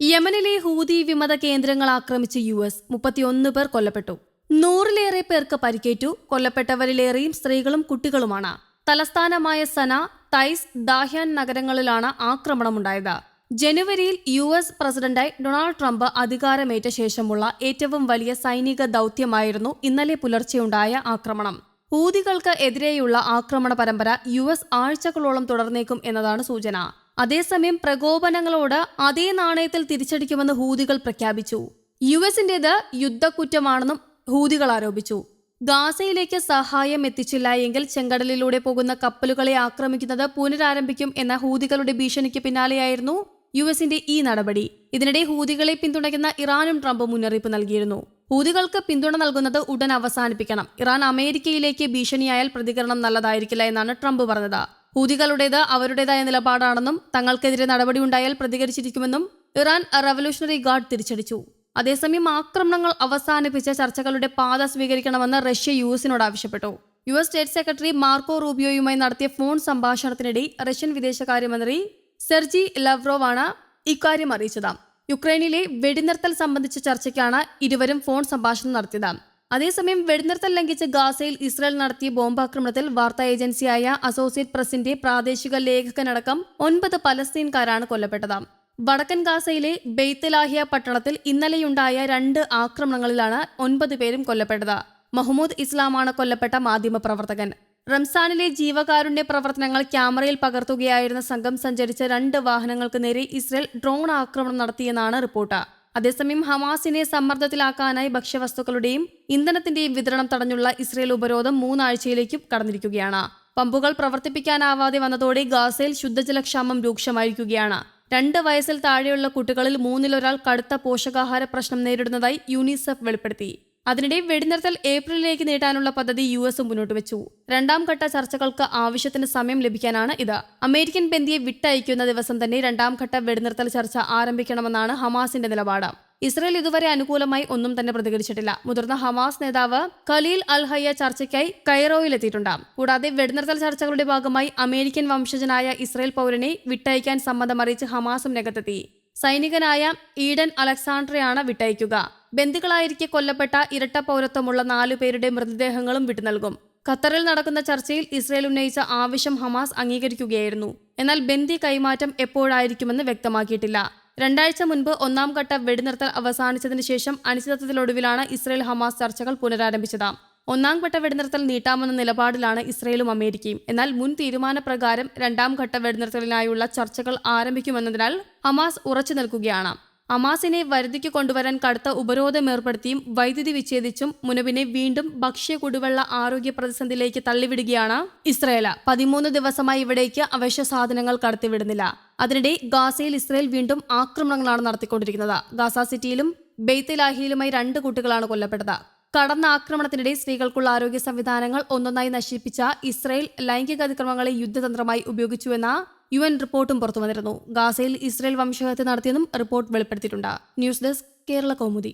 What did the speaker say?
യമനിലെ ഹൂതി വിമത കേന്ദ്രങ്ങൾ ആക്രമിച്ച് യു എസ് മുപ്പത്തിയൊന്ന് പേർ കൊല്ലപ്പെട്ടു. നൂറിലേറെ പേർക്ക് പരിക്കേറ്റു. കൊല്ലപ്പെട്ടവരിലേറെയും സ്ത്രീകളും കുട്ടികളുമാണ്. തലസ്ഥാനമായ സന തൈസ് ദാഹ്യാൻ നഗരങ്ങളിലാണ് ആക്രമണമുണ്ടായത്. ജനുവരിയിൽ യു എസ് പ്രസിഡന്റായി ഡൊണാൾഡ് ട്രംപ് അധികാരമേറ്റ ശേഷമുള്ള ഏറ്റവും വലിയ സൈനിക ദൌത്യമായിരുന്നു ഇന്നലെ പുലർച്ചെയുണ്ടായ ആക്രമണം. ഹൂതികൾക്ക് എതിരെയുള്ള ആക്രമണ പരമ്പര യു എസ് ആഴ്ചകളോളം തുടർന്നേക്കും എന്നതാണ് സൂചന. അതേസമയം പ്രകോപനങ്ങളോട് അതേ നാണയത്തിൽ തിരിച്ചടിക്കുമെന്ന് ഹൂതികൾ പ്രഖ്യാപിച്ചു. യു എസിന്റേത് യുദ്ധക്കുറ്റമാണെന്നും ഹൂതികൾ ആരോപിച്ചു. ഗാസയിലേക്ക് സഹായം എത്തിച്ചില്ല എങ്കിൽ ചെങ്കടലിലൂടെ പോകുന്ന കപ്പലുകളെ ആക്രമിക്കുന്നത് പുനരാരംഭിക്കും എന്ന ഹൂതികളുടെ ഭീഷണിക്ക് പിന്നാലെയായിരുന്നു യു എസിന്റെ ഈ നടപടി. ഇതിനിടെ ഹൂതികളെ പിന്തുണയ്ക്കുന്ന ഇറാനും ട്രംപ് മുന്നറിയിപ്പ് നൽകിയിരുന്നു. ഹൂതികൾക്ക് പിന്തുണ നൽകുന്നത് ഉടൻ അവസാനിപ്പിക്കണം. ഇറാൻ അമേരിക്കയിലേക്ക് ഭീഷണിയായാൽ പ്രതികരണം നല്ലതായിരിക്കില്ല എന്നാണ് ട്രംപ് പറഞ്ഞത്. ഹൂതികളുടേത് അവരുടേതായ നിലപാടാണെന്നും തങ്ങൾക്കെതിരെ നടപടി നടപടിയുണ്ടായാൽ പ്രതികരിച്ചിരിക്കുമെന്നും ഇറാൻ റവല്യൂഷണറി ഗാർഡ് തിരിച്ചടിച്ചു. അതേസമയം ആക്രമണങ്ങൾ അവസാനിപ്പിച്ച ചർച്ചകളുടെ പാത സ്വീകരിക്കണമെന്ന് റഷ്യ യു എസിനോട് ആവശ്യപ്പെട്ടു. U S state secretary Marco റൂബിയോയുമായി നടത്തിയ ഫോൺ സംഭാഷണത്തിനിടെ റഷ്യൻ വിദേശകാര്യമന്ത്രി സെർജി ലവ്രോവാണ് ഇക്കാര്യം അറിയിച്ചത്. യുക്രൈനിലെ വെടിനിർത്തൽ സംബന്ധിച്ച ചർച്ചയ്ക്കാണ് ഇരുവരും ഫോൺ സംഭാഷണം നടത്തിയത്. അതേസമയം വെടിനിർത്തൽ ലംഘിച്ച് ഗാസയിൽ ഇസ്രായേൽ നടത്തിയ ബോംബാക്രമണത്തിൽ വാർത്താ ഏജൻസിയായ അസോസിയേറ്റ് പ്രസിന്റെ പ്രാദേശിക ലേഖകനടക്കം ഒൻപത് പലസ്തീൻകാരാണ് കൊല്ലപ്പെട്ടത്. വടക്കൻ ഗാസയിലെ ബെയ്ത്തലാഹിയ പട്ടണത്തിൽ ഇന്നലെയുണ്ടായ രണ്ട് ആക്രമണങ്ങളിലാണ് ഒൻപത് പേരും കൊല്ലപ്പെട്ടത്. മഹ്മൂദ് ഇസ്ലാമാണ് കൊല്ലപ്പെട്ട മാധ്യമപ്രവർത്തകൻ റംസാനിലെ ജീവകാരുണ്യ പ്രവർത്തനങ്ങൾ ക്യാമറയിൽ പകർത്തുകയായിരുന്ന സംഘം സഞ്ചരിച്ച രണ്ട് വാഹനങ്ങൾക്ക് നേരെ ഇസ്രയേൽ ഡ്രോൺ ആക്രമണം നടത്തിയെന്നാണ് റിപ്പോർട്ട്. അതേസമയം ഹമാസിനെ സമ്മർദ്ദത്തിലാക്കാനായി ഭക്ഷ്യവസ്തുക്കളുടെയും ഇന്ധനത്തിന്റെയും വിതരണം തടഞ്ഞുള്ള ഇസ്രയേൽ ഉപരോധം മൂന്നാഴ്ചയിലേക്കും കടന്നിരിക്കുകയാണ്. പമ്പുകൾ പ്രവർത്തിപ്പിക്കാനാവാതെ വന്നതോടെ ഗാസയിൽ ശുദ്ധജലക്ഷാമം രൂക്ഷമായിരിക്കുകയാണ്. രണ്ട് വയസ്സിൽ താഴെയുള്ള കുട്ടികളിൽ മൂന്നിലൊരാൾ കടുത്ത പോഷകാഹാര പ്രശ്നം നേരിടുന്നതായി യൂണിസെഫ് വെളിപ്പെടുത്തി. അതിനിടെ വെടിനിർത്തൽ ഏപ്രിലിലേക്ക് നീട്ടാനുള്ള പദ്ധതി യു എസ് മുന്നോട്ട് വെച്ചു. രണ്ടാം ഘട്ട ചർച്ചകൾക്ക് ആവശ്യത്തിന് സമയം ലഭിക്കാനാണ് ഇത്. അമേരിക്കൻ ബന്ദിയെ വിട്ടയക്കുന്ന ദിവസം തന്നെ രണ്ടാം ഘട്ട വെടിനിർത്തൽ ചർച്ച ആരംഭിക്കണമെന്നാണ് ഹമാസിന്റെ നിലപാട്. ഇസ്രയേൽ ഇതുവരെ അനുകൂലമായി ഒന്നും തന്നെ പ്രതികരിച്ചിട്ടില്ല. മുതിർന്ന ഹമാസ് നേതാവ് ഖലീൽ അൽ ഹയ്യ ചർച്ചയ്ക്കായി കൈറോയിലെത്തിയിട്ടുണ്ട്. കൂടാതെ വെടിനിർത്തൽ ചർച്ചകളുടെ ഭാഗമായി അമേരിക്കൻ വംശജനായ ഇസ്രയേൽ പൗരനെ വിട്ടയക്കാൻ സമ്മതം അറിയിച്ച് ഹമാസും രംഗത്തെത്തി. സൈനികനായ ഈഡൻ അലക്സാണ്ട്രയാണ് വിട്ടയക്കുക. ബന്ധുക്കളായിരിക്കെ കൊല്ലപ്പെട്ട ഇരട്ട പൗരത്വമുള്ള നാലു പേരുടെ മൃതദേഹങ്ങളും വിട്ടുനൽകും. ഖത്തറിൽ നടക്കുന്ന ചർച്ചയിൽ ഇസ്രയേൽ ഉന്നയിച്ച ആവശ്യം ഹമാസ് അംഗീകരിക്കുകയായിരുന്നു. എന്നാൽ ബന്ദി കൈമാറ്റം എപ്പോഴായിരിക്കുമെന്ന് വ്യക്തമാക്കിയിട്ടില്ല. രണ്ടാഴ്ച മുൻപ് ഒന്നാം ഘട്ട വെടിനിർത്തൽ അവസാനിച്ചതിന് ശേഷം അനിശ്ചിതത്വത്തിലൊടുവിലാണ് ഇസ്രയേൽ ഹമാസ് ചർച്ചകൾ പുനരാരംഭിച്ചത്. ഒന്നാം ഘട്ട വെടിനിർത്തൽ നീട്ടാമെന്ന നിലപാടിലാണ് ഇസ്രയേലും അമേരിക്കയും. എന്നാൽ മുൻ തീരുമാനപ്രകാരം രണ്ടാം ഘട്ട വെടിനിർത്തലിനായുള്ള ചർച്ചകൾ ആരംഭിക്കുമെന്നതിനാൽ ഹമാസ് ഉറച്ചു നിൽക്കുകയാണ്. അമാസിനെ വരുതിക്ക് കൊണ്ടുവരാൻ കടുത്ത ഉപരോധം ഏർപ്പെടുത്തിയും വൈദ്യുതി വിച്ഛേദിച്ചും മുനബിനെ വീണ്ടും ഭക്ഷ്യ കുടിവെള്ള ആരോഗ്യ പ്രതിസന്ധിയിലേക്ക് തള്ളിവിടുകയാണ് ഇസ്രയേൽ പതിമൂന്ന് ദിവസമായി ഇവിടേക്ക് അവശ്യ സാധനങ്ങൾ കടത്തിവിടുന്നില്ല. അതിനിടെ ഗാസയിൽ ഇസ്രയേൽ വീണ്ടും ആക്രമണങ്ങളാണ് നടത്തിക്കൊണ്ടിരിക്കുന്നത്. ഗാസ സിറ്റിയിലും ബെയ്ത്തലാഹിയിലുമായി രണ്ട് കുട്ടികളാണ് കൊല്ലപ്പെട്ടത്. കടന്ന ആക്രമണത്തിനിടെ സ്ത്രീകൾക്കുള്ള ആരോഗ്യ സംവിധാനങ്ങൾ ഒന്നൊന്നായി നശിപ്പിച്ച ഇസ്രയേൽ ലൈംഗിക അതിക്രമങ്ങളെ യുദ്ധതന്ത്രമായി ഉപയോഗിച്ചുവെന്ന യു എൻ റിപ്പോർട്ടും പുറത്തുവന്നിരുന്നു. ഗാസയിൽ ഇസ്രയേൽ വംശഹത്യ നടത്തിയെന്നും report വെളിപ്പെടുത്തിയിട്ടുണ്ട്. News desk Kerala Kaumudi.